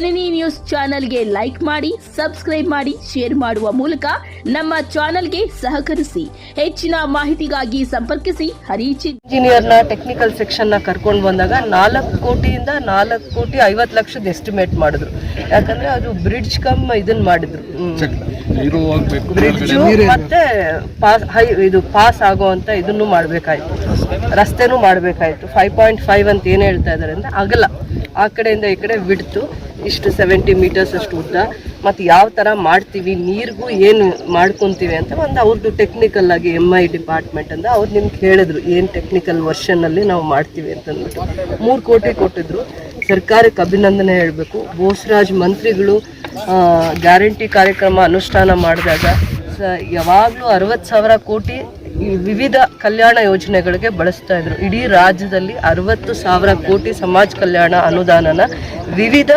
ಜನನಿ news ಚಾನೆಲ್ಗೆ like ಮಾಡಿ subscribe ಮಾಡಿ ಶೇರ್ ಮಾಡುವ ಮೂಲಕ ನಮ್ಮ ಚಾನೆಲ್ಗೆ ಸಹಕರಿಸಿ. ಹೆಚ್ಚಿನ ಮಾಹಿತಿಗಾಗಿ ಸಂಪರ್ಕಿಸಿ ಹರಿಚಿ ಇಂಜಿನಿಯರ್ನ ಟೆಕ್ನಿಕಲ್ ಸೆಕ್ಷನ್ನ ಕರ್ಕೊಂಡು ಬಂದಾಗ ನಾಲ್ಕು ಕೋಟಿಯಿಂದ ನಾಲ್ಕು ಕೋಟಿ ಐವತ್ತು ಲಕ್ಷದ ಎಸ್ಟಿಮೇಟ್ ಮಾಡಿದ್ರು. ಯಾಕಂದ್ರೆ ಅದು ಬ್ರಿಡ್ಜ್ ಕಮ್ ಇದನ್ನ ಮಾಡಿದ್ರು. ಬ್ರಿಡ್ಜ್ ಮತ್ತೆ ಪಾಸ್ ಹೈ ಇದು ಪಾಸ್ ಆಗುವಂತ ಇದನ್ನು ಮಾಡಬೇಕಾಯ್ತು. ರಸ್ತೆನೂ ಮಾಡಬೇಕಾಯ್ತು. ಫೈವ್ ಪಾಯಿಂಟ್ ಫೈವ್ ಅಂತ ಏನು ಹೇಳ್ತಾ ಇದ್ದಾರೆ ಅಂದ್ರೆ ಅಗಲ ಆ ಕಡೆಯಿಂದ ಈ ಕಡೆ ಬಿಡ್ತು. ಇಷ್ಟು ಸೆವೆಂಟಿ ಮೀಟರ್ಸ್ ಅಷ್ಟು ಉದ್ದ. ಮತ್ತು ಯಾವ ಥರ ಮಾಡ್ತೀವಿ, ನೀರಿಗೂ ಏನು ಮಾಡ್ಕೊತೀವಿ ಅಂತ ಒಂದು ಅವ್ರದ್ದು ಟೆಕ್ನಿಕಲ್ ಆಗಿ ಎಂ ಐ ಡಿಪಾರ್ಟ್ಮೆಂಟ್ ಅಂತ ಅವ್ರು ನಿಮ್ಗೆ ಹೇಳಿದ್ರು ಏನು ಟೆಕ್ನಿಕಲ್ ವರ್ಷನಲ್ಲಿ ನಾವು ಮಾಡ್ತೀವಿ ಅಂತಂದ್ಬಿಟ್ಟು. ಮೂರು ಕೋಟಿ ಕೊಟ್ಟಿದ್ರು. ಸರ್ಕಾರಕ್ಕೆ ಅಭಿನಂದನೆ ಹೇಳಬೇಕು. ಬೋಸರಾಜ್ ಮಂತ್ರಿಗಳು ಗ್ಯಾರಂಟಿ ಕಾರ್ಯಕ್ರಮ ಅನುಷ್ಠಾನ ಮಾಡಿದಾಗ ಸ ಯಾವಾಗಲೂ ಅರವತ್ತು ಸಾವಿರ ಕೋಟಿ ವಿವಿಧ ಕಲ್ಯಾಣ ಯೋಜನೆಗಳಿಗೆ ಬಳಸ್ತಾ ಇದ್ರು. ಇಡೀ ರಾಜ್ಯದಲ್ಲಿ ಅರವತ್ತು ಸಾವಿರ ಕೋಟಿ ಸಮಾಜ ಕಲ್ಯಾಣ ಅನುದಾನನ ವಿವಿಧ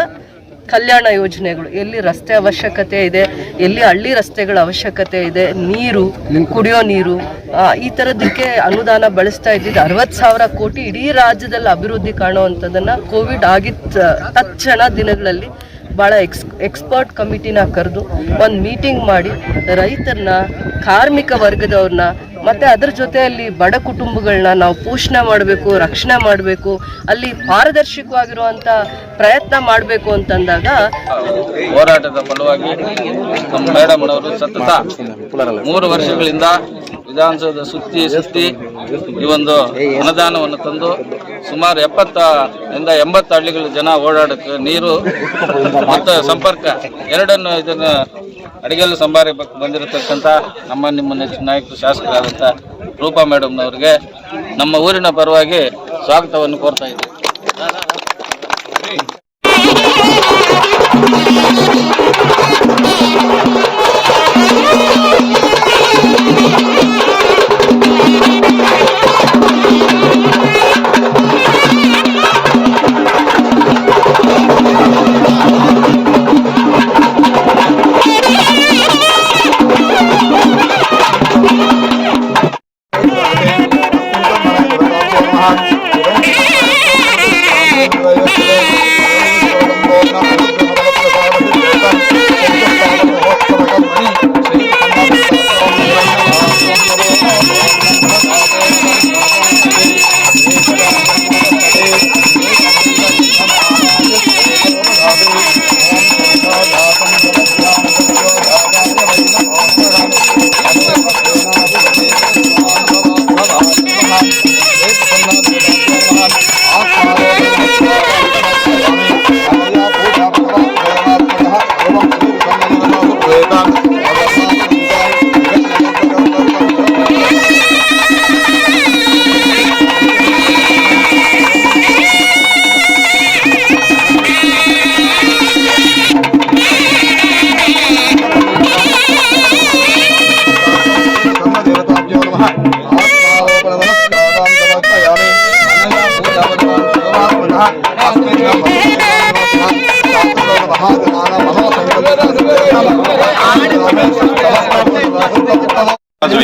ಕಲ್ಯಾಣ ಯೋಜನೆಗಳು. ಎಲ್ಲಿ ರಸ್ತೆ ಅವಶ್ಯಕತೆ ಇದೆ ಎಲ್ಲಿ ಹಳ್ಳಿ ರಸ್ತೆಗಳ ಅವಶ್ಯಕತೆ ಇದೆ ನೀರು ಕುಡಿಯೋ ನೀರು ಈ ಥರದಕ್ಕೆ ಅನುದಾನ ಬಳಸ್ತಾ ಇದ್ದಿದ್ದು ಅರವತ್ತು ಸಾವಿರ ಕೋಟಿ ಇಡೀ ರಾಜ್ಯದಲ್ಲಿ ಅಭಿವೃದ್ಧಿ ಕಾಣುವಂಥದ್ದನ್ನ ಕೋವಿಡ್ ಆಗಿದ್ದ ತಕ್ಷಣ ದಿನಗಳಲ್ಲಿ ಭಾಳ ಎಕ್ಸ್ ಎಕ್ಸ್ಪರ್ಟ್ ಕಮಿಟಿನ ಕರೆದು ಒಂದು ಮೀಟಿಂಗ್ ಮಾಡಿ ರೈತರನ್ನ ಕಾರ್ಮಿಕ ವರ್ಗದವ್ರನ್ನ ಮತ್ತೆ ಅದ್ರ ಜೊತೆಯಲ್ಲಿ ಬಡ ಕುಟುಂಬಗಳನ್ನ ನಾವು ಪೋಷಣೆ ಮಾಡಬೇಕು, ರಕ್ಷಣೆ ಮಾಡಬೇಕು, ಅಲ್ಲಿ ಪಾರದರ್ಶಕವಾಗಿರುವಂಥ ಪ್ರಯತ್ನ ಮಾಡಬೇಕು ಅಂತಂದಾಗ ಹೋರಾಟದ ಫಲವಾಗಿ ನಮ್ಮ ಮೇಡಮ್ ಸತತ ಮೂರು ವರ್ಷಗಳಿಂದ ವಿಧಾನಸೌಧ ಸುತ್ತಿ ಸುತ್ತಿ ಈ ಒಂದು ಅನುದಾನವನ್ನು ತಂದು ಸುಮಾರು ಎಪ್ಪತ್ತರಿಂದ ಎಂಬತ್ತು ಹಳ್ಳಿಗಳ ಜನ ಓಡಾಡಕ್ಕೆ ನೀರು ಮತ್ತು ಸಂಪರ್ಕ ಎರಡನ್ನು ಇದನ್ನು ಅಡಿಗೆಲ್ಲ ಸಂಬಾರಿ ಬಂದಿರತಕ್ಕಂಥ ನಮ್ಮ ನಿಮ್ಮ ನೆಚ್ಚಿನ ನಾಯಕರು, ಶಾಸಕರಾದಂಥ ರೂಪಾ ಮೇಡಮ್ನವ್ರಿಗೆ ನಮ್ಮ ಊರಿನ ಪರವಾಗಿ ಸ್ವಾಗತವನ್ನು ಕೋರ್ತಾ ಇದ್ದೀವಿ.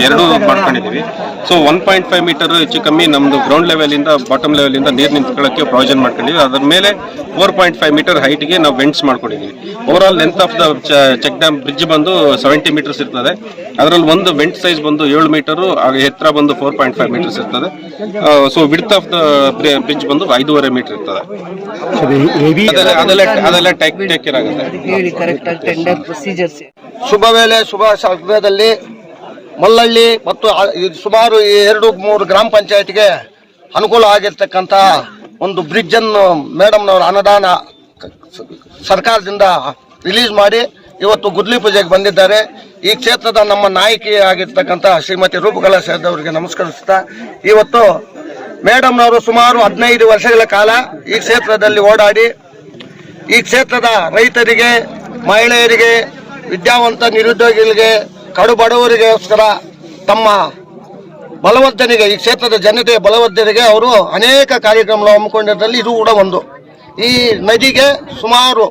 ಎರಡು ಮಾಡ್ಕೊಂಡಿದ್ದೀವಿ. So one point five meter ಹೆಚ್ಚು ಕಮ್ಮಿ ನಮ್ದು ಗ್ರೌಂಡ್ ಲೆವೆಲಿಂದ ಇಂದ ಬಾಟಮ್ ಲೆವೆಲಿಂದ ಇಂದ ನೀರು ನಿಂತ್ಕೊಳ್ಳೋಕ್ಕೆ ಪ್ರಾವಿಷನ್ ಮಾಡ್ಕೊಂಡಿದ್ವಿ ಅದರ ಮೇಲೆ ಫೋರ್ ಪಾಯಿಂಟ್ ಫೈವ್ ಮೀಟರ್ ಹೈಟ್ಗೆ ನಾವು ವೆಂಟ್ಸ್ ಮಾಡ್ಕೊಂಡಿದ್ದೀವಿ. Over all length of the check dam bridge ಬಂದು ಸೆವೆಂಟಿ ಮೀಟರ್ಸ್ ಇರ್ತದೆ. ಅದರಲ್ಲಿ ಒಂದು ವೆಂಟ್ ಸೈಜ್ ಬಂದು ಏಳು ಮೀಟರ್ ಎತ್ತರ ಬಂದು ಫೋರ್ ಪಾಯಿಂಟ್ ಫೈವ್ ಮೀಟರ್ಸ್ ಇರ್ತದೆ. So width of the bridge ಬಂದು ಐದೂವರೆ ಮೀಟರ್ ಇರ್ತದೆ. ಅದೆಲ್ಲ ಅದೆಲ್ಲ ಅದೆಲ್ಲ ಟೇಕ್ ಟೇಕ್ ಕೇರ್ ಆಗುತ್ತೆ. ಶುಭ ವೇಳೆ ಶುಭ ಸಮಯದಲ್ಲಿ ಮಲ್ಲಳ್ಳಿ ಮತ್ತು ಸುಮಾರು ಎರಡು ಮೂರು ಗ್ರಾಮ ಪಂಚಾಯತ್ಗೆ ಅನುಕೂಲ ಆಗಿರ್ತಕ್ಕಂಥ ಒಂದು ಬ್ರಿಡ್ಜ್ ಅನ್ನು ಮೇಡಮ್ನವರ ಅನುದಾನ ಸರ್ಕಾರದಿಂದ ರಿಲೀಸ್ ಮಾಡಿ ಇವತ್ತು ಗುದ್ಲಿ ಪೂಜೆಗೆ ಬಂದಿದ್ದಾರೆ. ಈ ಕ್ಷೇತ್ರದ ನಮ್ಮ ನಾಯಕಿ ಆಗಿರ್ತಕ್ಕಂಥ ಶ್ರೀಮತಿ ರೂಪಕಲಾ ಅವರಿಗೆ ನಮಸ್ಕರಿಸ್ತಾ, ಇವತ್ತು ಮೇಡಮ್ನವರು ಸುಮಾರು ಹದಿನೈದು ವರ್ಷಗಳ ಕಾಲ ಈ ಕ್ಷೇತ್ರದಲ್ಲಿ ಓಡಾಡಿ, ಈ ಕ್ಷೇತ್ರದ ರೈತರಿಗೆ, ಮಹಿಳೆಯರಿಗೆ, ವಿದ್ಯಾವಂತ ನಿರುದ್ಯೋಗಿಗಳಿಗೆ ಕಡು ಬಡವರಿಗೋಸ್ಕರ ತಮ್ಮ ಬಲವರ್ಧನೆಗೆ, ಈ ಕ್ಷೇತ್ರದ ಜನತೆಯ ಬಲವರ್ಧನೆಗೆ ಅವರು ಅನೇಕ ಕಾರ್ಯಕ್ರಮಗಳು ಹಮ್ಮಿಕೊಂಡಿದ್ದಲ್ಲಿ ಇದು ಕೂಡ ಒಂದು. ಈ ನದಿಗೆ ಸುಮಾರು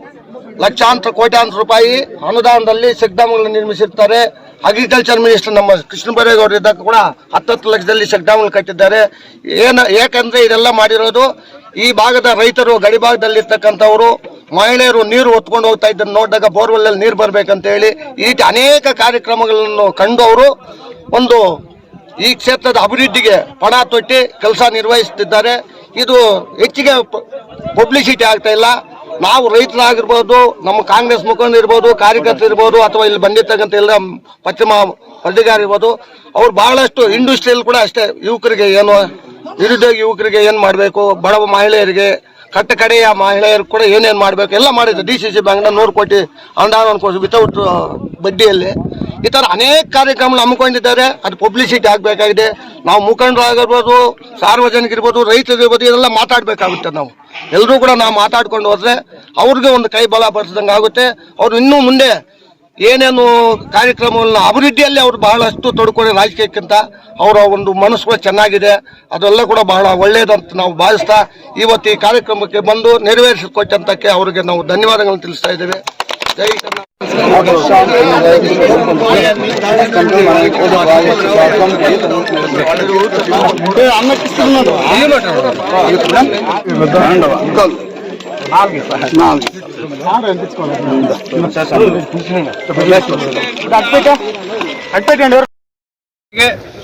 ಲಕ್ಷಾಂತರ, ಕೋಟ್ಯಾಂತರ ರೂಪಾಯಿ ಅನುದಾನದಲ್ಲಿ ಸೆಕ್ಡಾಮ್ಗಳನ್ನು ನಿರ್ಮಿಸಿರ್ತಾರೆ. ಅಗ್ರಿಕಲ್ಚರ್ ಮಿನಿಸ್ಟರ್ ನಮ್ಮ ಕೃಷ್ಣ ಬೈರೇಗೌಡರು ಇದ್ದಾಗ ಕೂಡ ಹತ್ತತ್ತು ಲಕ್ಷದಲ್ಲಿ ಸೆಕ್ಡಾಮ್ಗಳು ಕಟ್ಟಿದ್ದಾರೆ. ಏನು ಯಾಕಂದ್ರೆ ಇದೆಲ್ಲ ಮಾಡಿರೋದು ಈ ಭಾಗದ ರೈತರು ಗಡಿ ಭಾಗದಲ್ಲಿರ್ತಕ್ಕಂಥವರು ಮಹಿಳೆಯರು ನೀರು ಹೊತ್ಕೊಂಡು ಹೋಗ್ತಾ ಇದ್ದನ್ನು ನೋಡಿದಾಗ ಬೋರ್ವೆಲ್ ಅಲ್ಲಿ ನೀರು ಬರ್ಬೇಕಂತ ಹೇಳಿ ಈ ಅನೇಕ ಕಾರ್ಯಕ್ರಮಗಳನ್ನು ಕಂಡು ಅವರು ಒಂದು ಈ ಕ್ಷೇತ್ರದ ಅಭಿವೃದ್ಧಿಗೆ ಪಣ ತೊಟ್ಟಿ ಕೆಲಸ ನಿರ್ವಹಿಸುತ್ತಿದ್ದಾರೆ. ಇದು ಹೆಚ್ಚಿಗೆ ಪಬ್ಲಿಸಿಟಿ ಆಗ್ತಾ ಇಲ್ಲ. ನಾವು ರೈತರಾಗಿರ್ಬೋದು, ನಮ್ಮ ಕಾಂಗ್ರೆಸ್ ಮುಖಂಡ ಇರ್ಬೋದು, ಕಾರ್ಯಕರ್ತರು ಇರ್ಬೋದು, ಅಥವಾ ಇಲ್ಲಿ ಬಂದಿರ್ತಕ್ಕಂಥ ಎಲ್ಲ ಪಶ್ಚಿಮ ವರದಿಗಾರ ಇರ್ಬೋದು, ಅವ್ರು ಬಹಳಷ್ಟು ಇಂಡಸ್ಟ್ರಿಯಲ್ ಕೂಡ ಅಷ್ಟೇ ಯುವಕರಿಗೆ ಏನು ನಿರುದ್ಯೋಗ ಯುವಕರಿಗೆ ಏನು ಮಾಡಬೇಕು ಬಡವ ಮಹಿಳೆಯರಿಗೆ ಕಟ್ಟ ಕಡೆಯ ಮಹಿಳೆಯರು ಕೂಡ ಏನೇನು ಮಾಡಬೇಕು? ಎಲ್ಲ ಮಾಡಿದ್ರು. ಡಿ ಸಿ ಸಿ ಬ್ಯಾಂಕ್ನ ನೂರು ಕೋಟಿ ಅನುದಾನವನ್ನು ವಿತೌಟ್ ಬಡ್ಡಿಯಲ್ಲಿ. ಈ ಥರ ಅನೇಕ ಕಾರ್ಯಕ್ರಮಗಳು ಹಮ್ಮಿಕೊಂಡಿದ್ದಾರೆ. ಅದು ಪಬ್ಲಿಸಿಟಿ ಆಗಬೇಕಾಗಿದೆ. ನಾವು ಮುಖಂಡರಾಗಿರ್ಬೋದು ಸಾರ್ವಜನಿಕರಿರ್ಬೋದು ರೈತರಿರ್ಬೋದು, ಇದೆಲ್ಲ ಮಾತಾಡಬೇಕಾಗುತ್ತೆ ನಾವು. ಎಲ್ಲರೂ ಕೂಡ ನಾವು ಮಾತಾಡ್ಕೊಂಡು ಹೋದರೆ ಅವ್ರಿಗೆ ಒಂದು ಕೈ ಬಲ ಬರ್ಸಿದಂಗೆ ಆಗುತ್ತೆ ಅವ್ರು ಇನ್ನೂ ಮುಂದೆ ಏನೇನು ಕಾರ್ಯಕ್ರಮಗಳನ್ನ ಅಭಿವೃದ್ಧಿಯಲ್ಲಿ ಅವರು ಬಹಳಷ್ಟು ತೊಡ್ಕೊಂಡ್ರೆ ರಾಜಕೀಯಕ್ಕಿಂತ ಅವರ ಒಂದು ಮನಸ್ಸು ಕೂಡ ಚೆನ್ನಾಗಿದೆ. ಅದೆಲ್ಲ ಕೂಡ ಬಹಳ ಒಳ್ಳೆಯದಂತ ನಾವು ಭಾವಿಸ್ತಾ ಇವತ್ತು ಈ ಕಾರ್ಯಕ್ರಮಕ್ಕೆ ಬಂದು ನೆರವೇರಿಸಿಕೊಟ್ಟಂತಕ್ಕೆ ಅವರಿಗೆ ನಾವು ಧನ್ಯವಾದಗಳನ್ನು ತಿಳಿಸ್ತಾ ಇದ್ದೇವೆ. ಜೈ ಕರ್ನಾಟಕ.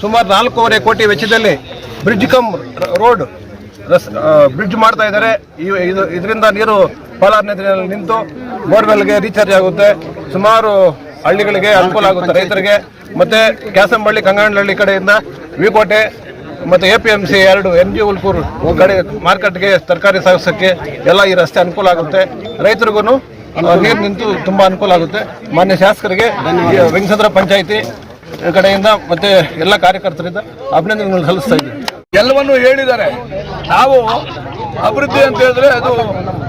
ಸುಮಾರು ನಾಲ್ಕೂವರೆ ಕೋಟಿ ವೆಚ್ಚದಲ್ಲಿ ಬ್ರಿಡ್ಜ್ ಕಮ್ ರೋಡ್ ರಸ್ ಬ್ರಿಡ್ಜ್ ಮಾಡ್ತಾ ಇದ್ದಾರೆ. ಈ- ಇದರಿಂದ ನೀರು ಪಾಲಾರ್ನದಿನಲ್ಲಿ ನಿಂತು ಬೋರ್ವೆಲ್ಗೆ ರೀಚಾರ್ಜ್ ಆಗುತ್ತೆ. ಸುಮಾರು ಹಳ್ಳಿಗಳಿಗೆ ಅನುಕೂಲ ಆಗುತ್ತೆ ರೈತರಿಗೆ. ಮತ್ತೆ ಕ್ಯಾಸಂಬಳ್ಳಿ ಕಂಗನಹಳ್ಳಿ ಕಡೆಯಿಂದ ವಿಕೋಟೆ ಮತ್ತೆ ಎ ಪಿ ಎಂ ಸಿ ಎರಡು ಎಂ ಜಿ ಉಲ್ಪುರ್ ಕಡೆ ಮಾರ್ಕೆಟ್ಗೆ ತರಕಾರಿ ಸಾಗಿಸೋಕ್ಕೆ ಎಲ್ಲ ಈ ರಸ್ತೆ ಅನುಕೂಲ ಆಗುತ್ತೆ. ರೈತರಿಗೂ ನೀರು ನಿಂತು ತುಂಬ ಅನುಕೂಲ ಆಗುತ್ತೆ. ಮಾನ್ಯ ಶಾಸಕರಿಗೆ ವೆಂಕಸಂದ್ರ ಪಂಚಾಯಿತಿ ಕಡೆಯಿಂದ ಮತ್ತೆ ಎಲ್ಲ ಕಾರ್ಯಕರ್ತರಿಂದ ಅಭಿನಂದನೆಗಳು ಸಲ್ಲಿಸ್ತಾ ಇದ್ದೀವಿ ಎಲ್ಲವನ್ನು ಹೇಳಿದ್ದಾರೆ. ನಾವು ಅಭಿವೃದ್ಧಿ ಅಂತ ಹೇಳಿದ್ರೆ ಅದು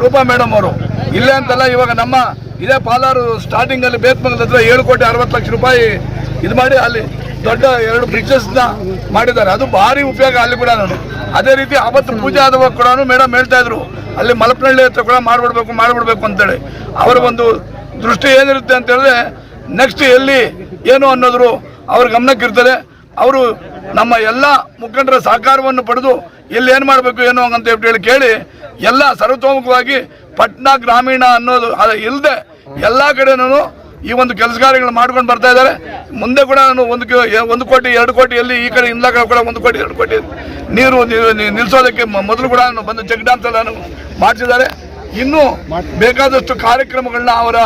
ರೂಪಾ ಮೇಡಮ್ ಅವರು. ಇಲ್ಲೇ ಅಂತಲ್ಲ, ಇವಾಗ ನಮ್ಮ ಇದೇ ಪಾಲಾರು ಸ್ಟಾರ್ಟಿಂಗ್ ಅಲ್ಲಿ ಬೇತ್ಮಂಗಲ ಹತ್ರ ಏಳು ಕೋಟಿ ಅರವತ್ತು ಲಕ್ಷ ರೂಪಾಯಿ ಇದು ಮಾಡಿ ಅಲ್ಲಿ ದೊಡ್ಡ ಎರಡು ಬ್ರಿಡ್ಜಸ್ನ ಮಾಡಿದ್ದಾರೆ. ಅದು ಭಾರಿ ಉಪಯೋಗ ಅಲ್ಲಿ ಕೂಡ ನಾನು. ಅದೇ ರೀತಿ ಅವತ್ತು ಪೂಜೆ ಆದವಾಗ ಕೂಡ ಮೇಡಮ್ ಹೇಳ್ತಾ ಇದ್ರು, ಅಲ್ಲಿ ಮಲಪನಹಳ್ಳಿ ಹತ್ರ ಕೂಡ ಮಾಡ್ಬಿಡ್ಬೇಕು ಮಾಡ್ಬಿಡ್ಬೇಕು ಅಂತೇಳಿ. ಅವರ ಒಂದು ದೃಷ್ಟಿ ಏನಿರುತ್ತೆ ಅಂತ ಹೇಳಿದ್ರೆ ನೆಕ್ಸ್ಟ್ ಎಲ್ಲಿ ಏನು ಅನ್ನೋದ್ರು ಅವ್ರ ಗಮನಕ್ಕಿರ್ತದೆ. ಅವರು ನಮ್ಮ ಎಲ್ಲ ಮುಖಂಡರ ಸಹಕಾರವನ್ನು ಪಡೆದು ಇಲ್ಲಿ ಏನು ಮಾಡಬೇಕು, ಏನು ಅಂತ ಹೇಳಿ ಕೇಳಿ, ಎಲ್ಲ ಸರ್ವತೋಮುಖವಾಗಿ ಪಟ್ನಾ ಗ್ರಾಮೀಣ ಅನ್ನೋದು ಇಲ್ಲದೆ ಎಲ್ಲ ಕಡೆನೂ ಈ ಒಂದು ಕೆಲಸ ಕಾರ್ಯಗಳು ಮಾಡ್ಕೊಂಡು ಬರ್ತಾ ಇದ್ದಾರೆ. ಮುಂದೆ ಕೂಡ ನಾನು ಒಂದು ಒಂದು ಕೋಟಿ, ಎರಡು ಕೋಟಿಯಲ್ಲಿ ಈ ಕಡೆ ಇಂದಾಗ ಕೂಡ ಒಂದು ಕೋಟಿ, ಎರಡು ಕೋಟಿ ನೀರು ನಿಲ್ಲಿಸೋದಕ್ಕೆ ಮೊದಲು ಕೂಡ ನಾನು ಬಂದು ಚೆಕ್ ಡ್ಯಾಮ್ ನಾನು ಮಾಡಿಸಿದ್ದಾರೆ. ಇನ್ನೂ ಬೇಕಾದಷ್ಟು ಕಾರ್ಯಕ್ರಮಗಳನ್ನ ಅವರ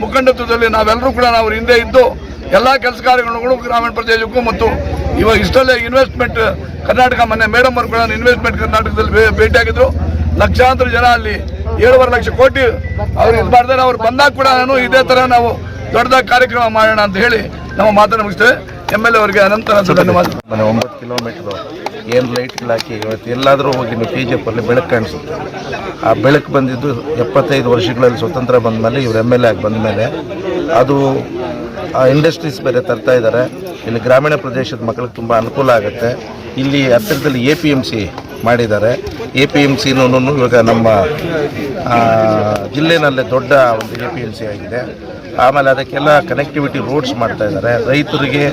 ಮುಖಂಡತ್ವದಲ್ಲಿ ನಾವೆಲ್ಲರೂ ಕೂಡ ನಾವು ಹಿಂದೆ ಇದ್ದು ಎಲ್ಲ ಕೆಲಸ ಕಾರ್ಯಗಳು ಗ್ರಾಮೀಣ ಪ್ರದೇಶಕ್ಕೂ ಮತ್ತು ಇವಾಗ ಇಷ್ಟಲ್ಲೇ ಇನ್ವೆಸ್ಟ್ಮೆಂಟ್ ಕರ್ನಾಟಕ ಮೊನ್ನೆ ಮೇಡಮ್ ಅವರು ಕೂಡ ಇನ್ವೆಸ್ಟ್ಮೆಂಟ್ ಕರ್ನಾಟಕದಲ್ಲಿ ಭೇ- ಭೇಟಿಯಾಗಿದ್ರು. ಲಕ್ಷಾಂತರ ಜನ ಅಲ್ಲಿ ಏಳುವರೆ ಲಕ್ಷ ಕೋಟಿ ಅವ್ರು ಇದು ಮಾಡಿದ್ರೆ ಅವ್ರು ಬಂದಾಗ ಕೂಡ ನಾನು ಇದೇ ತರ ನಾವು ದೊಡ್ಡದಾಗಿ ಕಾರ್ಯಕ್ರಮ ಮಾಡೋಣ ಅಂತ ಹೇಳಿ ನಮ್ಮ ಮಾತನ್ನು ಮುಗಿಸ್ತೇವೆ. ಎಂ ಎಲ್ ಎ ಅವರಿಗೆ ಅನಂತರ ಧನ್ಯವಾದ. ಮನೆ ಒಂಬತ್ತು ಕಿಲೋಮೀಟ್ರು ಏನು ಲೈಟ್ಗಳು ಹಾಕಿ ಇವತ್ತು ಎಲ್ಲಾದರೂ ಹೋಗಿ ನೀವು ಕೆ ಜಿ ಎಫಲ್ಲಿ ಬೆಳಕು ಕಾಣಿಸುತ್ತೆ. ಆ ಬೆಳಕು ಬಂದಿದ್ದು ಎಪ್ಪತ್ತೈದು ವರ್ಷಗಳಲ್ಲಿ ಸ್ವತಂತ್ರ ಬಂದ ಮೇಲೆ ಇವರು ಎಂ ಎಲ್ ಎ ಆಗಿ ಬಂದ ಮೇಲೆ ಅದು ಆ ಇಂಡಸ್ಟ್ರೀಸ್ ಬೇರೆ ತರ್ತಾ ಇದ್ದಾರೆ. ಇಲ್ಲಿ ಗ್ರಾಮೀಣ ಪ್ರದೇಶದ ಮಕ್ಕಳಿಗೆ ತುಂಬ ಅನುಕೂಲ ಆಗುತ್ತೆ. ಇಲ್ಲಿ ಹತ್ತಿರದಲ್ಲಿ ಎ ಪಿ ಎಂ ಸಿ ಮಾಡಿದ್ದಾರೆ. ಎ ಪಿ ಎಂ ಸಿನೂ ಇವಾಗ ನಮ್ಮ ಜಿಲ್ಲೆನಲ್ಲೇ ದೊಡ್ಡ ಒಂದು ಎ ಪಿ ಎಂ ಸಿ ಆಗಿದೆ. ಆಮೇಲೆ ಅದಕ್ಕೆಲ್ಲ ಕನೆಕ್ಟಿವಿಟಿ ರೋಡ್ಸ್ ಮಾಡ್ತಾ ಇದ್ದಾರೆ. ರೈತರಿಗೆ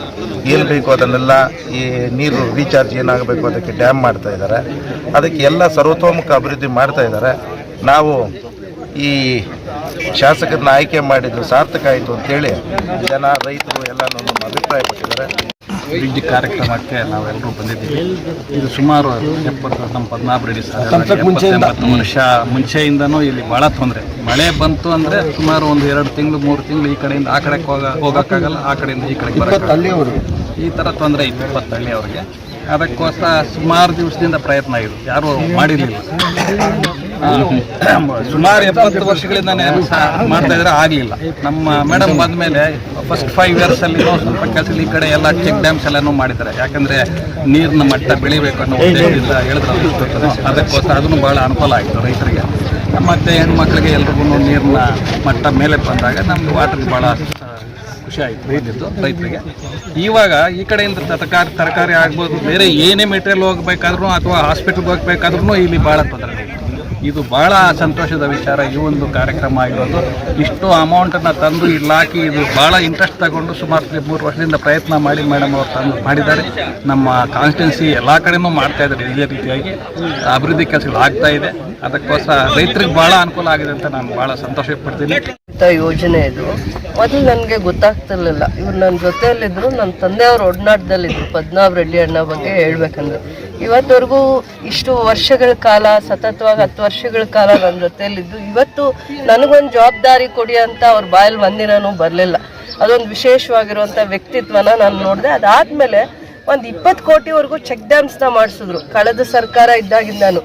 ಏನು ಬೇಕು ಅದನ್ನೆಲ್ಲ ಈ ನೀರು ರೀಚಾರ್ಜ್ ಏನಾಗಬೇಕು ಅದಕ್ಕೆ ಡ್ಯಾಮ್ ಮಾಡ್ತಾ ಇದ್ದಾರೆ. ಅದಕ್ಕೆ ಎಲ್ಲ ಸರ್ವತೋಮುಖ ಅಭಿವೃದ್ಧಿ ಮಾಡ್ತಾ ಇದ್ದಾರೆ. ನಾವು ಈ ಶಾಸಕರನ್ನ ಆಯ್ಕೆ ಮಾಡಿದ್ದು ಸಾರ್ಥಕ ಆಯಿತು ಅಂತೇಳಿ ಜನ, ರೈತರು ಎಲ್ಲ ನಮ್ಮ ಅಭಿಪ್ರಾಯಪಟ್ಟಿದ್ದಾರೆ. ಬ್ರಿಡ್ಜ್ ಕಾರ್ಯಕ್ರಮಕ್ಕೆ ನಾವೆಲ್ಲರೂ ಬಂದಿದ್ದೀವಿ. ಇದು ಸುಮಾರು ಎಪ್ಪತ್ತು ನಮ್ಮ ಪದ್ಮನಾಭ ರೆಡ್ಡಿ ಸರ್ ವರ್ಷ ಮುಂಚೆಯಿಂದನೂ ಇಲ್ಲಿ ಭಾಳ ತೊಂದರೆ. ಮಳೆ ಬಂತು ಅಂದರೆ ಸುಮಾರು ಒಂದು ಎರಡು ತಿಂಗಳು ಮೂರು ತಿಂಗಳು ಈ ಕಡೆಯಿಂದ ಆ ಕಡೆಗೆ ಹೋಗ ಹೋಗೋಕ್ಕಾಗಲ್ಲ ಆ ಕಡೆಯಿಂದ ಈ ಕಡೆಗೆ ಬರೋಕ್ಕಾಗಲ್ಲ. ಈ ಥರ ತೊಂದರೆ ಇತ್ತು ಇಪ್ಪತ್ತಳ್ಳಿ ಅವ್ರಿಗೆ. ಅದಕ್ಕೋಸ್ಕರ ಸುಮಾರು ದಿವಸದಿಂದ ಪ್ರಯತ್ನ ಇದು. ಯಾರು ಮಾಡಿರಲಿಲ್ಲ. ಸುಮಾರು ಎಪ್ಪತ್ತು ವರ್ಷಗಳಿಂದ ಮಾಡ್ತಾ ಇದ್ರೆ ಆಗಲಿಲ್ಲ. ನಮ್ಮ ಮೇಡಮ್ ಬಂದಮೇಲೆ ಫಸ್ಟ್ ಫೈವ್ ಇಯರ್ಸಲ್ಲಿ ಸ್ವಲ್ಪ ಕೆಲಸ ಈ ಕಡೆ ಎಲ್ಲ ಚೆಕ್ ಡ್ಯಾಮ್ಸ್ ಎಲ್ಲನೂ ಮಾಡಿದ್ದಾರೆ. ಯಾಕಂದರೆ ನೀರಿನ ಮಟ್ಟ ಬೆಳಿಬೇಕು ಅನ್ನೋ ಉದ್ದೇಶದಿಂದ ಹೇಳಿದ್ರು. ಅದಕ್ಕೋಸ್ಕರ ಅದನ್ನು ಭಾಳ ಅನುಕೂಲ ಆಯಿತು ರೈತರಿಗೆ. ಮತ್ತು ಹೆಣ್ಮಕ್ಳಿಗೆ ಎಲ್ರಿಗೂ ನೀರಿನ ಮಟ್ಟ ಮೇಲೆ ಬಂದಾಗ ನಮ್ಗೆ ವಾಟರ್ ಭಾಳ ಖುಷಿ ರೈತರಿಗೆ. ಇವಾಗ ಈ ಕಡೆಯಿಂದ ತರಕಾರಿ ತರಕಾರಿ ಆಗ್ಬೋದು, ಬೇರೆ ಏನೇ ಮೆಟೀರಿಯಲ್ ಹೋಗ್ಬೇಕಾದ್ರೂ ಅಥವಾ ಹಾಸ್ಪಿಟ್ಲ್ಗೆ ಹೋಗ್ಬೇಕಾದ್ರೂ ಇಲ್ಲಿ ಭಾಳ ತೊಂದರೆ ಇದು. ಬಹಳ ಸಂತೋಷದ ವಿಚಾರ ಈ ಒಂದು ಕಾರ್ಯಕ್ರಮ ಆಗಿರೋದು. ಇಷ್ಟು ಅಮೌಂಟನ್ನು ತಂದು ಇಲ್ಲಿ ಹಾಕಿ ಇದು ಭಾಳ ಇಂಟ್ರೆಸ್ಟ್ ತಗೊಂಡು ಸುಮಾರು ಮೂರು ವರ್ಷದಿಂದ ಪ್ರಯತ್ನ ಮಾಡಿ ಮೇಡಮ್ ಅವರು ತಂದು ಮಾಡಿದ್ದಾರೆ. ನಮ್ಮ ಕಾನ್ಸ್ಟಿಟ್ಯೂನ್ಸಿ ಎಲ್ಲ ಮಾಡ್ತಾ ಇದ್ದಾರೆ ಇದೇ ರೀತಿಯಾಗಿ. ಅಭಿವೃದ್ಧಿ ಕೆಲಸಗಳು ಆಗ್ತಾ ಇದೆ. ಅದಕ್ಕೋಸ್ಕರ ರೈತರಿಗೆ ಭಾಳ ಅನುಕೂಲ ಆಗಿದೆ ಅಂತ ನಾನು ಭಾಳ ಸಂತೋಷ ಪಡ್ತೀನಿ ಇಂಥ ಯೋಜನೆ ಇದು. ಮೊದಲು ನನಗೆ ಗೊತ್ತಾಗ್ತಿರ್ಲಿಲ್ಲ. ಇವ್ರು ನನ್ನ ಜೊತೆಯಲ್ಲಿದ್ದರು ನನ್ನ ತಂದೆಯವರು ಒಡನಾಟದಲ್ಲಿದ್ದರು ಪದ್ಮನಾಭ ರೆಡ್ಡಿ ಅಣ್ಣ ಬಗ್ಗೆ ಹೇಳ್ಬೇಕಂದ್ರೆ. ಇವತ್ತವರೆಗೂ ಇಷ್ಟು ವರ್ಷಗಳ ಕಾಲ, ಸತತವಾಗಿ ಹತ್ತು ವರ್ಷಗಳ ಕಾಲ ನನ್ನ ಜೊತೆಯಲ್ಲಿದ್ದು. ಇವತ್ತು ನನಗೊಂದು ಜವಾಬ್ದಾರಿ ಕೊಡಿ ಅಂತ ಅವ್ರ ಬಾಯಲ್ಲಿ ಒಂದಿನೂ ಬರಲಿಲ್ಲ. ಅದೊಂದು ವಿಶೇಷವಾಗಿರುವಂಥ ವ್ಯಕ್ತಿತ್ವನ ನಾನು ನೋಡಿದೆ. ಅದಾದಮೇಲೆ ಒಂದು ಇಪ್ಪತ್ತು ಕೋಟಿವರೆಗೂ ಚೆಕ್ ಡ್ಯಾಮ್ಸ್ನ ಮಾಡಿಸಿದ್ರು. ಕಳೆದ ಸರ್ಕಾರ ಇದ್ದಾಗಿಂದಾನು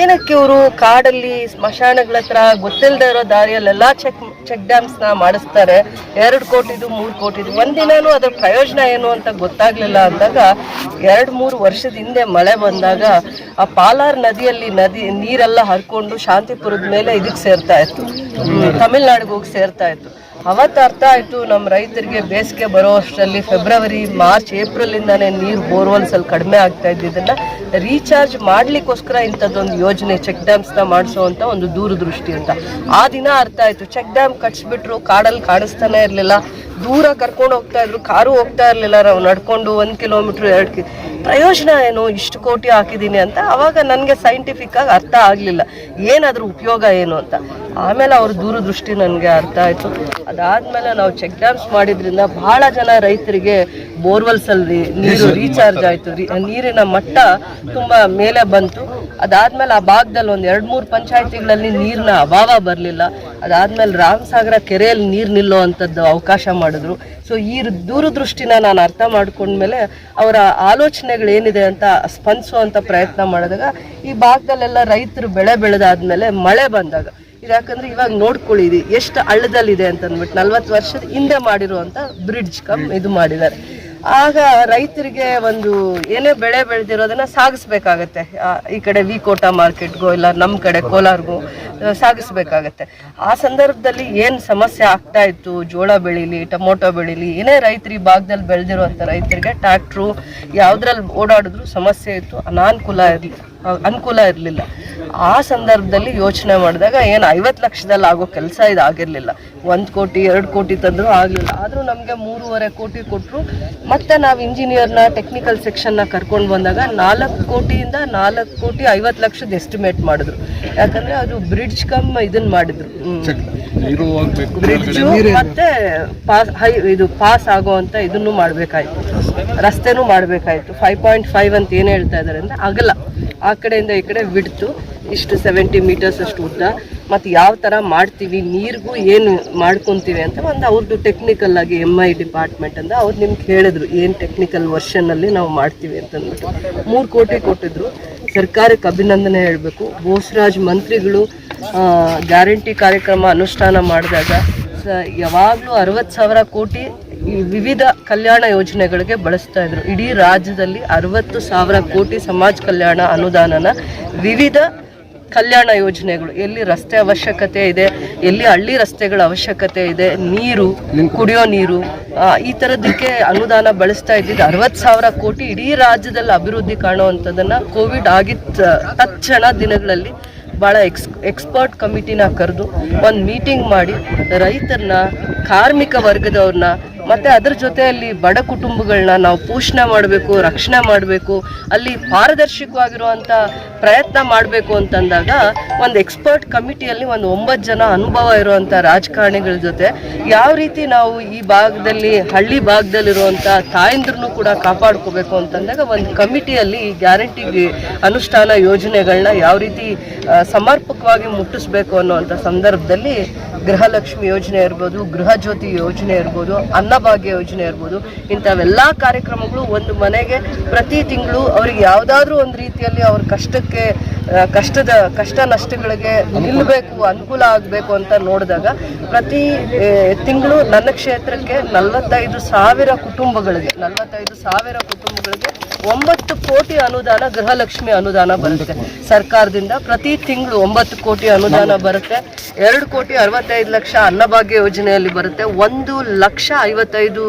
ಏನಕ್ಕೆ ಇವರು ಕಾಡಲ್ಲಿ ಸ್ಮಶಾನಗಳ ಹತ್ರ ಗೊತ್ತಿಲ್ಲದೆ ಇರೋ ದಾರಿಯಲ್ಲೆಲ್ಲ ಚೆಕ್ ಚೆಕ್ ಡ್ಯಾಮ್ಸ್ನ ಮಾಡಿಸ್ತಾರೆ. ಎರಡು ಕೋಟಿದು, ಮೂರು ಕೋಟಿದು. ಒಂದಿನೂ ಅದರ ಪ್ರಯೋಜನ ಏನು ಅಂತ ಗೊತ್ತಾಗ್ಲಿಲ್ಲ ಅಂದಾಗ, ಎರಡು, ಮೂರು ವರ್ಷದ ಹಿಂದೆ ಮಳೆ ಬಂದಾಗ ಆ ಪಾಲಾರ್ ನದಿಯಲ್ಲಿ ನದಿ, ನೀರೆಲ್ಲ ಹರ್ಕೊಂಡು ಶಾಂತಿಪುರದ ಮೇಲೆ ಇದಕ್ಕೆ ಸೇರ್ತಾ ಇತ್ತು. ತಮಿಳ್ನಾಡಿಗೆ ಹೋಗಿ ಸೇರ್ತಾ ಇತ್ತು. ಅವತ್ತು ಅರ್ಥ ಆಯಿತು ನಮ್ಮ ರೈತರಿಗೆ ಬೇಸಿಗೆ ಬರೋ ಅಷ್ಟರಲ್ಲಿ ಫೆಬ್ರವರಿ ಮಾರ್ಚ್ ಏಪ್ರಿಲಿಂದಾನೇ ನೀರು ಬೋರ್ವೆಲ್ಸಲ್ಲಿ ಕಡಿಮೆ ಆಗ್ತಾ ಇದ್ದಿದ್ದನ್ನು ರೀಚಾರ್ಜ್ ಮಾಡ್ಲಿಕ್ಕೋಸ್ಕರ ಇಂಥದ್ದೊಂದು ಯೋಜನೆ ಚೆಕ್ ಡ್ಯಾಮ್ಸ್ನ ಮಾಡಿಸೋವಂಥ ಒಂದು ದೂರದೃಷ್ಟಿ ಅಂತ. ಆ ದಿನ ಅರ್ಥ ಆಯ್ತು. ಚೆಕ್ ಡ್ಯಾಮ್ ಕಟ್ಸ್ಬಿಟ್ರು, ಕಾಡಲ್ಲಿ ಕಾಣಿಸ್ತಾನೆ ಇರಲಿಲ್ಲ. ದೂರ ಕರ್ಕೊಂಡು ಹೋಗ್ತಾ ಇದ್ರು, ಕಾರು ಹೋಗ್ತಾ ಇರಲಿಲ್ಲ. ನಾವು ನಡ್ಕೊಂಡು ಒಂದು ಕಿಲೋಮೀಟ್ರ್ ಎರಡು ಪ್ರಯೋಜನ ಏನು? ಇಷ್ಟು ಕೋಟಿ ಹಾಕಿದ್ದೀನಿ ಅಂತ ಅವಾಗ ನನಗೆ ಸೈಂಟಿಫಿಕ್ ಆಗಿ ಅರ್ಥ ಆಗಲಿಲ್ಲ. ಏನಾದರೂ ಉಪಯೋಗ ಏನು ಅಂತ. ಆಮೇಲೆ ಅವ್ರ ದೂರದೃಷ್ಟಿ ನನಗೆ ಅರ್ಥ ಆಯಿತು. ಅದಾದ್ಮೇಲೆ ನಾವು ಚೆಕ್ ಡ್ಯಾಮ್ಸ್ ಮಾಡಿದ್ರಿಂದ ಬಹಳ ಜನ ರೈತರಿಗೆ ಬೋರ್ವೆಲ್ಸ್ ಅಲ್ಲಿ ನೀರು ರೀಚಾರ್ಜ್ ಆಯಿತು. ನೀರಿನ ಮಟ್ಟ ತುಂಬಾ ಮೇಲೆ ಬಂತು. ಅದಾದ್ಮೇಲೆ ಆ ಭಾಗದಲ್ಲಿ ಒಂದು ಎರಡು ಮೂರು ಪಂಚಾಯತಿಗಳಲ್ಲಿ ನೀರಿನ ಅಭಾವ ಬರಲಿಲ್ಲ. ಅದಾದ್ಮೇಲೆ ರಾಮಸಾಗರ ಕೆರೆಯಲ್ಲಿ ನೀರು ನಿಲ್ಲೋ ಅಂಥದ್ದು ಅವಕಾಶ ಮಾಡಿದ್ರು. ಸೊ ಈ ದೂರದೃಷ್ಟಿನ ನಾನು ಅರ್ಥ ಮಾಡ್ಕೊಂಡ್ಮೇಲೆ ಅವರ ಆಲೋಚನೆಗಳು ಏನಿದೆ ಅಂತ ಸ್ಪಂದಿಸುವಂಥ ಪ್ರಯತ್ನ ಮಾಡಿದಾಗ ಈ ಭಾಗದಲ್ಲೆಲ್ಲ ರೈತರು ಬೆಳೆ ಬೆಳೆದಾದ್ಮೇಲೆ ಮಳೆ ಬಂದಾಗ ಯಾಕಂದ್ರೆ ಇವಾಗ ನೋಡ್ಕೊಳ್ಳಿ ಎಷ್ಟು ಹಳ್ಳದಲ್ಲಿದೆ ಅಂತ ಅಂದ್ಬಿಟ್ಟು ನಲ್ವತ್ತು ವರ್ಷದ ಹಿಂದೆ ಮಾಡಿರುವಂಥ ಬ್ರಿಡ್ಜ್ ಕಮ್ ಇದು ಮಾಡಿದ್ದಾರೆ. ಆಗ ರೈತರಿಗೆ ಒಂದು ಏನೇ ಬೆಳೆ ಬೆಳೆದಿರೋದನ್ನ ಸಾಗಿಸ್ಬೇಕಾಗತ್ತೆ. ಈ ಕಡೆ ವಿಕೋಟ ಮಾರ್ಕೆಟ್ಗೋ ಇಲ್ಲ ನಮ್ಮ ಕಡೆ ಕೋಲಾರ್ಗೋ ಸಾಗಿಸ್ಬೇಕಾಗತ್ತೆ. ಆ ಸಂದರ್ಭದಲ್ಲಿ ಏನು ಸಮಸ್ಯೆ ಆಗ್ತಾ ಇತ್ತು? ಜೋಳ ಬೆಳೀಲಿ, ಟೊಮೊಟೊ ಬೆಳೀಲಿ, ಏನೇ ರೈತರು ಈ ಭಾಗದಲ್ಲಿ ಬೆಳೆದಿರುವಂಥ ರೈತರಿಗೆ ಟ್ಯಾಕ್ಟ್ರು ಯಾವುದ್ರಲ್ಲಿ ಓಡಾಡಿದ್ರು ಸಮಸ್ಯೆ ಇತ್ತು. ಅನಾನುಕೂಲ ಇರಲಿ ಅನುಕೂಲ ಇರಲಿಲ್ಲ. ಆ ಸಂದರ್ಭದಲ್ಲಿ ಯೋಚನೆ ಮಾಡಿದಾಗ ಏನು ಐವತ್ತು ಲಕ್ಷದಲ್ಲಿ ಆಗೋ ಕೆಲಸ ಇದು ಆಗಿರಲಿಲ್ಲ ಒಂದು ಕೋಟಿ ಎರಡು ಕೋಟಿ ತಂದರೂ ಆಗಲಿಲ್ಲ. ಆದರೂ ನಮಗೆ ಮೂರುವರೆ ಕೋಟಿ ಕೊಟ್ಟರು ಮತ್ತೆ ನಾವು ಇಂಜಿನಿಯರ್ನ ಟೆಕ್ನಿಕಲ್ ಸೆಕ್ಷನ್ನ ಕರ್ಕೊಂಡು ಬಂದಾಗ ನಾಲ್ಕು ಕೋಟಿಯಿಂದ ನಾಲ್ಕು ಕೋಟಿ ಐವತ್ತು ಲಕ್ಷದ ಎಸ್ಟಿಮೇಟ್ ಮಾಡಿದ್ರು. ಯಾಕಂದರೆ ಅದು ಬ್ರಿಡ್ಜ್ ಕಮ್ ಇದನ್ನು ಮಾಡಿದ್ರು. ಬ್ರಿಡ್ಜು ಮತ್ತೆ ಪಾಸ್ ಹೈ ಇದು ಪಾಸ್ ಆಗುವಂತ ಇದನ್ನು ಮಾಡಬೇಕಾಯ್ತು. ರಸ್ತೆನೂ ಮಾಡಬೇಕಾಯ್ತು. ಫೈವ್ ಪಾಯಿಂಟ್ ಫೈವ್ ಅಂತ ಏನು ಹೇಳ್ತಾ ಇದ್ದಾರೆ ಅಂದರೆ ಆಗಲ್ಲ. ಆ ಕಡೆಯಿಂದ ಈ ಕಡೆ ಬಿಡ್ತು ಇಷ್ಟು ಸೆವೆಂಟಿ ಮೀಟರ್ಸ್ ಅಷ್ಟು ಉದ್ದ. ಮತ್ತು ಯಾವ ಥರ ಮಾಡ್ತೀವಿ, ನೀರಿಗೂ ಏನು ಮಾಡ್ಕೊತೀವಿ ಅಂತ ಒಂದು ಅವ್ರದ್ದು ಟೆಕ್ನಿಕಲ್ ಆಗಿ ಎಂ ಐ ಡಿಪಾರ್ಟ್ಮೆಂಟ್ ಅಂತ ಅವ್ರು ನಿಮ್ಗೆ ಹೇಳಿದ್ರು ಏನು ಟೆಕ್ನಿಕಲ್ ವರ್ಷನಲ್ಲಿ ನಾವು ಮಾಡ್ತೀವಿ ಅಂತಂದ್ಬಿಟ್ಟು. ಮೂರು ಕೋಟಿ ಕೊಟ್ಟಿದ್ರು. ಸರ್ಕಾರಕ್ಕೆ ಅಭಿನಂದನೆ ಹೇಳಬೇಕು. ಬೋಸರಾಜ್ ಮಂತ್ರಿಗಳು ಗ್ಯಾರಂಟಿ ಕಾರ್ಯಕ್ರಮ ಅನುಷ್ಠಾನ ಮಾಡಿದಾಗ ಯಾವಾಗಲೂ ಅರವತ್ತು ಸಾವಿರ ಕೋಟಿ ವಿವಿಧ ಕಲ್ಯಾಣ ಯೋಜನೆಗಳಿಗೆ ಬಳಸ್ತಾ ಇದ್ರು. ಇಡೀ ರಾಜ್ಯದಲ್ಲಿ ಅರವತ್ತು ಸಾವಿರ ಕೋಟಿ ಸಮಾಜ ಕಲ್ಯಾಣ ಅನುದಾನನ ವಿವಿಧ ಕಲ್ಯಾಣ ಯೋಜನೆಗಳು ಎಲ್ಲಿ ರಸ್ತೆ ಅವಶ್ಯಕತೆ ಇದೆ ಎಲ್ಲಿ ಹಳ್ಳಿ ರಸ್ತೆಗಳ ಅವಶ್ಯಕತೆ ಇದೆ ನೀರು ಕುಡಿಯೋ ನೀರು ಈ ಥರದಕ್ಕೆ ಅನುದಾನ ಬಳಸ್ತಾ ಇದ್ದಿದ್ದು ಅರವತ್ತು ಸಾವಿರ ಕೋಟಿ ಇಡೀ ರಾಜ್ಯದಲ್ಲಿ ಅಭಿವೃದ್ಧಿ ಕಾಣುವಂಥದ್ದನ್ನ ಕೋವಿಡ್ ಆಗಿದ್ದ ತಕ್ಷಣ ದಿನಗಳಲ್ಲಿ ಭಾಳ ಎಕ್ಸ್ ಎಕ್ಸ್ಪರ್ಟ್ ಕಮಿಟಿನ ಕರೆದು ಒಂದು ಮೀಟಿಂಗ್ ಮಾಡಿ ರೈತರನ್ನ ಕಾರ್ಮಿಕ ವರ್ಗದವ್ರನ್ನ ಮತ್ತು ಅದ್ರ ಜೊತೆಯಲ್ಲಿ ಬಡ ಕುಟುಂಬಗಳನ್ನ ನಾವು ಪೋಷಣೆ ಮಾಡಬೇಕು, ರಕ್ಷಣೆ ಮಾಡಬೇಕು, ಅಲ್ಲಿ ಪಾರದರ್ಶಕವಾಗಿರುವಂಥ ಪ್ರಯತ್ನ ಮಾಡಬೇಕು ಅಂತಂದಾಗ ಒಂದು ಎಕ್ಸ್ಪರ್ಟ್ ಕಮಿಟಿಯಲ್ಲಿ ಒಂದು ಒಂಬತ್ತು ಜನ ಅನುಭವ ಇರುವಂಥ ರಾಜಕಾರಣಿಗಳ ಜೊತೆ ಯಾವ ರೀತಿ ನಾವು ಈ ಭಾಗದಲ್ಲಿ, ಹಳ್ಳಿ ಭಾಗದಲ್ಲಿರುವಂಥ ತಾಯಂದ್ರನ್ನು ಕೂಡ ಕಾಪಾಡ್ಕೋಬೇಕು ಅಂತಂದಾಗ ಒಂದು ಕಮಿಟಿಯಲ್ಲಿ ಈ ಗ್ಯಾರಂಟಿ ಅನುಷ್ಠಾನ ಯೋಜನೆಗಳನ್ನ ಯಾವ ರೀತಿ ಸಮರ್ಪಕವಾಗಿ ಮುಟ್ಟಿಸ್ಬೇಕು ಅನ್ನುವಂಥ ಸಂದರ್ಭದಲ್ಲಿ ಗೃಹಲಕ್ಷ್ಮಿ ಯೋಜನೆ ಇರ್ಬೋದು, ಗೃಹ ಜ್ಯೋತಿ ಯೋಜನೆ ಇರ್ಬೋದು ಅನ್ನಭಾಗ್ಯ ಯೋಜನೆ ಇರ್ಬೋದು. ಇಂಥವೆಲ್ಲ ಕಾರ್ಯಕ್ರಮಗಳು ಒಂದು ಮನೆಗೆ ಪ್ರತಿ ತಿಂಗಳು ಅವ್ರಿಗೆ ಯಾವುದಾದ್ರೂ ಒಂದು ರೀತಿಯಲ್ಲಿ ಅವ್ರ ಕಷ್ಟಕ್ಕೆ ಕಷ್ಟದ, ಕಷ್ಟ ನಷ್ಟಗಳಿಗೆ ನಿಲ್ಲಬೇಕು ಅನುಕೂಲ ಆಗಬೇಕು ಅಂತ ನೋಡಿದಾಗ ಪ್ರತಿ ತಿಂಗಳು ನನ್ನ ಕ್ಷೇತ್ರಕ್ಕೆ ನಲವತ್ತೈದು ಸಾವಿರ ಕುಟುಂಬಗಳಿಗೆ, ನಲವತ್ತೈದು ಸಾವಿರ ಕುಟುಂಬಗಳಿಗೆ ಒಂಬತ್ತು ಕೋಟಿ ಅನುದಾನ ಗೃಹಲಕ್ಷ್ಮಿ ಅನುದಾನ ಬರುತ್ತೆ. ಸರ್ಕಾರದಿಂದ ಪ್ರತಿ ತಿಂಗಳು ಒಂಬತ್ತು ಕೋಟಿ ಅನುದಾನ ಬರುತ್ತೆ. ಎರಡು ಕೋಟಿ ಅರವತ್ತೈದು ಲಕ್ಷ ಅನ್ನಭಾಗ್ಯ ಯೋಜನೆಯಲ್ಲಿ ಬರುತ್ತೆ. ಒಂದು ಲಕ್ಷ ಐವತ್ತೈದು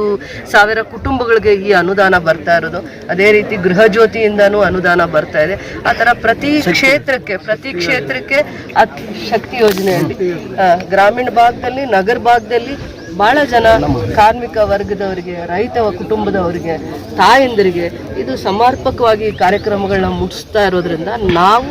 ಸಾವಿರ ಕುಟುಂಬಗಳಿಗೆ ಈ ಅನುದಾನ ಬರ್ತಾ ಇರೋದು. ಅದೇ ರೀತಿ ಗೃಹ ಜ್ಯೋತಿಯಿಂದನೂ ಅನುದಾನ ಬರ್ತಾ ಇದೆ. ಆ ಥರ ಪ್ರತಿ ಕ್ಷೇತ್ರಕ್ಕೆ ಪ್ರತಿ ಕ್ಷೇತ್ರಕ್ಕೆ ಅತಿ ಶಕ್ತಿ ಯೋಜನೆಯಲ್ಲಿ ಗ್ರಾಮೀಣ ಭಾಗದಲ್ಲಿ ನಗರ ಭಾಗದಲ್ಲಿ ಬಹಳ ಜನ ಕಾರ್ಮಿಕ ವರ್ಗದವರಿಗೆ ರೈತ ಕುಟುಂಬದವರಿಗೆ ತಾಯಂದಿರಿಗೆ ಇದು ಸಮರ್ಪಕವಾಗಿ ಕಾರ್ಯಕ್ರಮಗಳನ್ನ ಮುಟ್ಟಿಸ್ತಾ ಇರೋದ್ರಿಂದ ನಾವು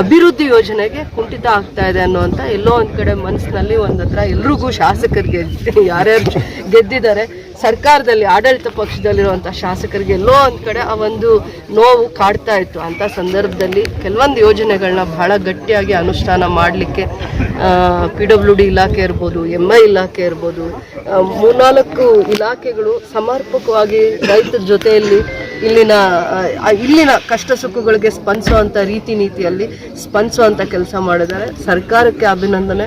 ಅಭಿವೃದ್ಧಿ ಯೋಜನೆಗೆ ಕುಂಠಿತ ಆಗ್ತಾ ಇದೆ ಅನ್ನುವಂಥ ಎಲ್ಲೋ ಒಂದು ಕಡೆ ಮನಸ್ಸಿನಲ್ಲಿ ಒಂದು ಹತ್ರ ಎಲ್ರಿಗೂ ಶಾಸಕರಿಗೆ ಯಾರ್ಯಾರು ಗೆದ್ದಿದ್ದಾರೆ, ಸರ್ಕಾರದಲ್ಲಿ, ಆಡಳಿತ ಪಕ್ಷದಲ್ಲಿರುವಂಥ ಶಾಸಕರಿಗೆ ಎಲ್ಲೋ ಒಂದು ಕಡೆ ಆ ಒಂದು ನೋವು ಕಾಡ್ತಾ ಇತ್ತು. ಅಂಥ ಸಂದರ್ಭದಲ್ಲಿ ಕೆಲವೊಂದು ಯೋಜನೆಗಳನ್ನ ಬಹಳ ಗಟ್ಟಿಯಾಗಿ ಅನುಷ್ಠಾನ ಮಾಡಲಿಕ್ಕೆ ಪಿ ಡಬ್ಲ್ಯೂ ಡಿ ಇಲಾಖೆ ಇರ್ಬೋದು ಎಂ ಐ ಇಲಾಖೆ ಇರ್ಬೋದು ಮೂರ್ನಾಲ್ಕು ಇಲಾಖೆಗಳು ಸಮರ್ಪಕವಾಗಿ ರೈತರ ಜೊತೆಯಲ್ಲಿ ಇಲ್ಲಿನ ಇಲ್ಲಿನ ಕಷ್ಟ ಸುಖಗಳಿಗೆ ಸ್ಪಂದಿಸುವಂಥ ರೀತಿ ನೀತಿಯಲ್ಲಿ ಸ್ಪಂದಿಸುವಂಥ ಕೆಲಸ ಮಾಡಿದ್ದಾರೆ. ಸರ್ಕಾರಕ್ಕೆ ಅಭಿನಂದನೆ.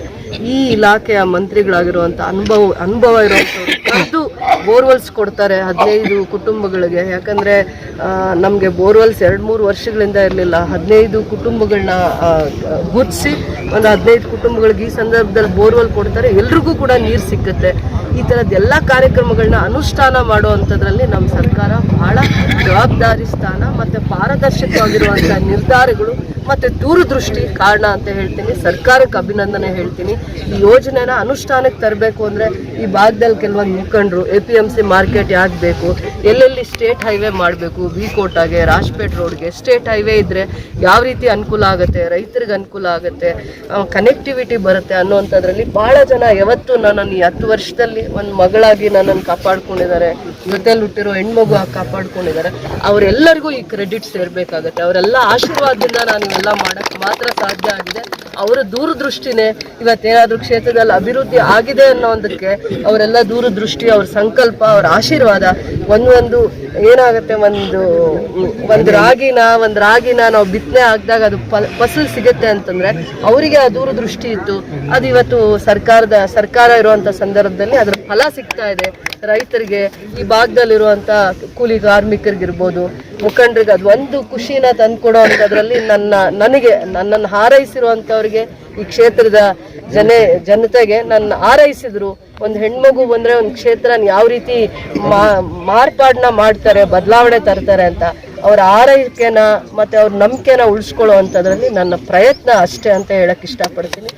ಈ ಇಲಾಖೆಯ ಮಂತ್ರಿಗಳಾಗಿರುವಂಥ ಅನುಭವ ಅನುಭವ ಇರುವಂಥವ್ರು ಬೋರ್ವೆಲ್ಸ್ ಕೊಡ್ತಾರೆ ಹದಿನೈದು ಕುಟುಂಬಗಳಿಗೆ. ಯಾಕಂದರೆ ನಮಗೆ ಬೋರ್ವೆಲ್ಸ್ ಎರಡು ಮೂರು ವರ್ಷಗಳಿಂದ ಇರಲಿಲ್ಲ. ಹದಿನೈದು ಕುಟುಂಬಗಳನ್ನ ಗುರ್ತಿಸಿ ಒಂದು ಹದಿನೈದು ಕುಟುಂಬಗಳಿಗೆ ಈ ಸಂದರ್ಭದಲ್ಲಿ ಬೋರ್ವೆಲ್ ಕೊಡ್ತಾರೆ. ಎಲ್ರಿಗೂ ಕೂಡ ನೀರು ಸಿಕ್ಕುತ್ತೆ. ಈ ಥರದ್ದು ಎಲ್ಲ ಕಾರ್ಯಕ್ರಮಗಳನ್ನ ಅನುಷ್ಠಾನ ಮಾಡುವಂಥದ್ರಲ್ಲಿ ನಮ್ಮ ಸರ್ಕಾರ ಬಹಳ ಜವಾಬ್ದಾರಿ ಸ್ಥಾನ ಮತ್ತು ಪಾರದರ್ಶಕವಾಗಿರುವಂಥ ನಿರ್ಧಾರಗಳು ಮತ್ತು ದೂರದೃಷ್ಟಿ ಕಾರಣ ಅಂತ ಹೇಳ್ತೀನಿ. ಸರ್ಕಾರಕ್ಕೆ ಅಭಿನಂದನೆ ಹೇಳ್ತೀನಿ. ಈ ಯೋಜನೆನ ಅನುಷ್ಠಾನಕ್ಕೆ ತರಬೇಕು ಅಂದರೆ ಈ ಭಾಗದಲ್ಲಿ ಕೆಲವೊಂದು ಮುಖಂಡರು A P M C market ಯಾಕೆ ಎಲ್ಲೆಲ್ಲಿ ಸ್ಟೇಟ್ ಹೈವೇ ಮಾಡಬೇಕು ವಿ ಕೋಟಾಗೆ, ರಾಜ್ಪೇಟ್ ರೋಡ್ಗೆ, ಸ್ಟೇಟ್ ಹೈವೇ ಇದ್ದರೆ ಯಾವ ರೀತಿ ಅನುಕೂಲ ಆಗುತ್ತೆ, ರೈತರಿಗೆ ಅನುಕೂಲ ಆಗುತ್ತೆ ಕನೆಕ್ಟಿವಿಟಿ ಬರುತ್ತೆ ಅನ್ನೋವಂಥದ್ರಲ್ಲಿ ಭಾಳ ಜನ ಯಾವತ್ತು ನನ್ನನ್ನು ಈ ಹತ್ತು ವರ್ಷದಲ್ಲಿ ಒಂದು ಮಗಳಾಗಿ ನನ್ನನ್ನು ಕಾಪಾಡ್ಕೊಂಡಿದ್ದಾರೆ. ಜೊತೆಲಿ ಹುಟ್ಟಿರೋ ಹೆಣ್ಮಗು ಕಾಪಾಡ್ಕೊಂಡಿದ್ದಾರೆ. ಅವರೆಲ್ಲರಿಗೂ ಈ ಕ್ರೆಡಿಟ್ ಸೇರ್ಬೇಕಾಗತ್ತೆ. ಅವರೆಲ್ಲ ಆಶೀರ್ವಾದದಿಂದ ನಾನು ಇವೆಲ್ಲ ಮಾಡಕ್ಕೆ ಮಾತ್ರ ಸಾಧ್ಯ ಆಗಿದೆ. ಅವರ ದೂರದೃಷ್ಟಿನೇ ಇವತ್ತೇನಾದ್ರೂ ಕ್ಷೇತ್ರದಲ್ಲಿ ಅಭಿವೃದ್ಧಿ ಆಗಿದೆ ಅನ್ನೋ ಒಂದಕ್ಕೆ ಅವರೆಲ್ಲ ದೂರದೃಷ್ಟಿ, ಅವ್ರ ಸಂಕಲ್ಪ, ಅವ್ರ ಆಶೀರ್ವಾದ ಒಂದೊಂದು ಏನಾಗುತ್ತೆ, ಒಂದು ಒಂದು ರಾಗಿನ ಒಂದು ರಾಗಿನ ನಾವು ಬಿತ್ತನೆ ಹಾಕಿದಾಗ ಅದು ಫಸಲು ಸಿಗುತ್ತೆ ಅಂತಂದ್ರೆ ಅವರಿಗೆ ಆ ದೂರದೃಷ್ಟಿ ಇತ್ತು. ಅದು ಇವತ್ತು ಸರ್ಕಾರದ, ಸರ್ಕಾರ ಇರುವಂತ ಸಂದರ್ಭದಲ್ಲಿ ಅದರ ಫಲ ಸಿಗ್ತಾ ಇದೆ. ರೈತರಿಗೆ ಈ ಭಾಗದಲ್ಲಿರುವಂತ ಕೂಲಿ ಕಾರ್ಮಿಕರಿಗಿರ್ಬೋದು, ಮುಖಂಡರಿಗೆ ಅದು ಒಂದು ಖುಷಿನ ತಂದ್ಕೊಡೋ ಅಂಥದ್ರಲ್ಲಿ ನನ್ನ, ನನಗೆ, ನನ್ನನ್ನು ಹಾರೈಸಿರುವಂಥವ್ರಿಗೆ ಈ ಕ್ಷೇತ್ರದ ಜನ, ಜನತೆಗೆ ನನ್ನ ಹಾರೈಸಿದ್ರು. ಒಂದು ಹೆಣ್ಮಗು ಬಂದ್ರೆ ಒಂದು ಕ್ಷೇತ್ರ ಯಾವ ರೀತಿ ಮಾರ್ಪಾಡನ್ನ ಮಾಡ್ತಾರೆ, ಬದಲಾವಣೆ ತರ್ತಾರೆ ಅಂತ, ಅವ್ರ ಆರೈಕೆನ ಮತ್ತೆ ಅವ್ರ ನಂಬಿಕೆನ ಉಳಿಸ್ಕೊಳ್ಳೋ ಅಂಥದ್ರಲ್ಲಿ ನನ್ನ ಪ್ರಯತ್ನ ಅಷ್ಟೇ ಅಂತ ಹೇಳಕ್ ಇಷ್ಟಪಡ್ತೀನಿ.